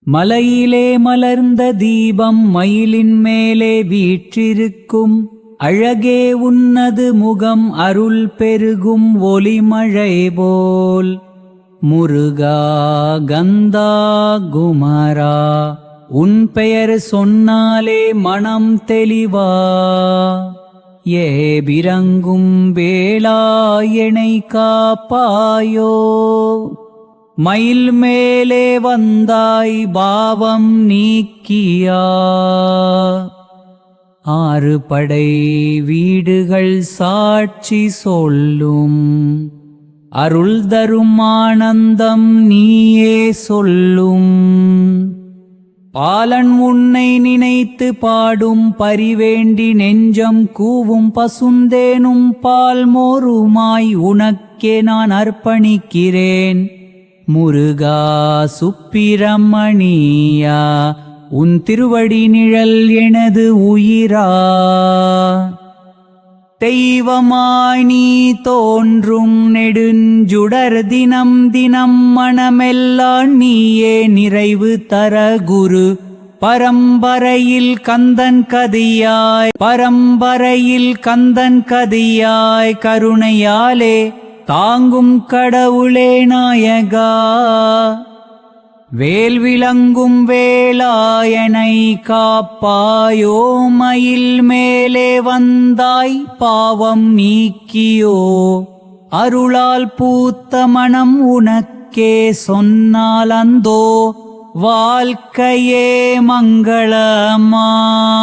மலையிலே மலர்ந்த தீபம் மயிலின் மேலே வீற்றிருக்கும். அழகே உன்னது முகம் அருள் பெருகும் ஒளிமழை போல். முருகா கந்தா குமரா உன் பெயர் சொன்னாலே மனம் தெளிவா. ஏ வேளா எனை காப்பாயோ. மயில் மேலே வந்தாய் பாவம் நீக்கியா ஆறு படை வீடுகள் சாட்சி சொல்லும் அருள் தரும் ஆனந்தம் நீயே சொல்லும் பாலன் உன்னை நினைத்து பாடும் பரிவேண்டி நெஞ்சம் கூவும் பசுந்தேனும் பால் மோருமாய் உனக்கே நான் அர்ப்பணிக்கிறேன் முருகா சுப்பிரமணியா உன் திருவடி நிழல் எனது உயிரா. தெய்வமாய் நீ தோன்றும் நெடுஞ்சுடர் தினம் தினம் மனமெல்லாம் நீயே நிறைவு தர குரு. பரம்பரையில் கந்தன் கதியாய் பரம்பரையில் கந்தன் கதியாய் கருணையாலே தாங்கும் கடவுளே நாயகா. வேல் விளங்கும் வேளாயனை காப்பாயோ மயில் மேலே வந்தாய் பாவம் நீக்கியோ. அருளால் பூத்த மனம் உனக்கே சொன்னால் அந்தோ வாழ்க்கையே மங்களமா.